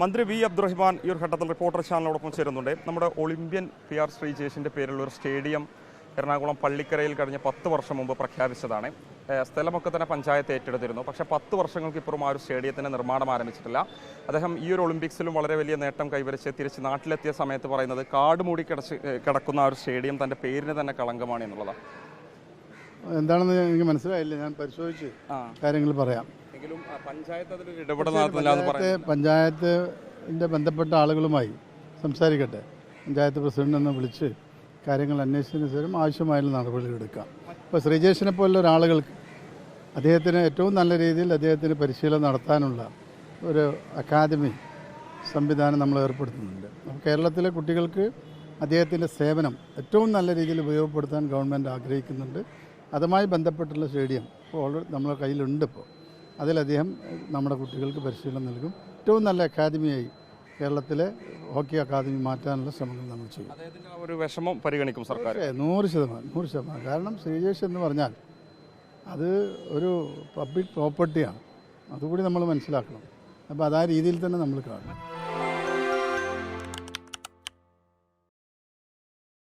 മന്ത്രി വി അബ്ദുറഹിമാൻ ഈ ഒരു ഘട്ടത്തിൽ റിപ്പോർട്ടർ ചാനലിനോടൊപ്പം ചേരുന്നുണ്ട്. നമ്മുടെ ഒളിമ്പ്യൻ പി ആർ ശ്രീജേഷിന്റെ പേരിലുള്ള ഒരു സ്റ്റേഡിയം എറണാകുളം പള്ളിക്കരയിൽ കഴിഞ്ഞ പത്ത് വർഷം മുമ്പ് പ്രഖ്യാപിച്ചതാണ്. സ്ഥലമൊക്കെ തന്നെ പഞ്ചായത്ത് ഏറ്റെടുത്തിരുന്നു. പക്ഷേ പത്ത് വർഷങ്ങൾക്ക് ഇപ്പുറം ആ ഒരു സ്റ്റേഡിയത്തിന്റെ നിർമ്മാണം ആരംഭിച്ചിട്ടില്ല. അദ്ദേഹം ഈ ഒരു ഒളിമ്പിക്സിലും വളരെ വലിയ നേട്ടം കൈവരിച്ച് തിരിച്ച് നാട്ടിലെത്തിയ സമയത്ത് പറയുന്നത് കാട് മൂടി കിടച്ച് കിടക്കുന്ന ആ ഒരു സ്റ്റേഡിയം തന്റെ പേരിന് തന്നെ കളങ്കമാണ് എന്നുള്ളതാണ്. എന്താണെന്ന് എനിക്ക് മനസ്സിലായില്ല. ഞാൻ പരിശോധിച്ച് കാര്യങ്ങൾ പറയാം. എങ്കിലും പഞ്ചായത്ത് അതിലൊരു ഇടപെടൽ നടത്തുന്നില്ല എന്ന് പഞ്ചായത്ത് പഞ്ചായത്തിന്റെ ബന്ധപ്പെട്ട ആളുകളുമായി സംസാരിക്കട്ടെ. പഞ്ചായത്ത് പ്രസിഡന്റ് എന്ന് വിളിച്ച് കാര്യങ്ങൾ അന്വേഷിച്ചതിന് ശേഷം ആവശ്യമായ നടപടികൾ എടുക്കാം. ഇപ്പോൾ ശ്രീജേഷിനെ പോലുള്ള ഒരാളുകൾക്ക് അദ്ദേഹത്തിന് ഏറ്റവും നല്ല രീതിയിൽ അദ്ദേഹത്തിന് പരിശീലനം നടത്താനുള്ള ഒരു അക്കാദമി സംവിധാനം നമ്മൾ ഏർപ്പെടുത്തുന്നുണ്ട്. അപ്പോൾ കേരളത്തിലെ കുട്ടികൾക്ക് അദ്ദേഹത്തിന്റെ സേവനം ഏറ്റവും നല്ല രീതിയിൽ ഉപയോഗപ്പെടുത്താൻ ഗവൺമെന്റ് ആഗ്രഹിക്കുന്നുണ്ട്. അതുമായി ബന്ധപ്പെട്ടുള്ള സ്റ്റേഡിയം ഇപ്പോൾ ഓൾറെഡി നമ്മുടെ കയ്യിലുണ്ട് ഇപ്പോൾ. അതിൽ അദ്ദേഹം നമ്മുടെ കുട്ടികൾക്ക് പരിശീലനം നൽകും. ഏറ്റവും നല്ല അക്കാദമിയായി കേരളത്തിലെ ഹോക്കി അക്കാദമി മാറ്റാനുള്ള ശ്രമങ്ങൾ നമ്മൾ ചെയ്യും. ഒരു വിഷമം പരിഗണിക്കും സർക്കാർ. നൂറ് ശതമാനം നൂറ് ശതമാനം. കാരണം ശ്രീജേഷ് എന്ന് പറഞ്ഞാൽ അത് ഒരു പബ്ലിക് പ്രോപ്പർട്ടിയാണ്. അതുകൂടി നമ്മൾ മനസ്സിലാക്കണം. അപ്പോൾ അത് ആ രീതിയിൽ തന്നെ നമ്മൾ കാണണം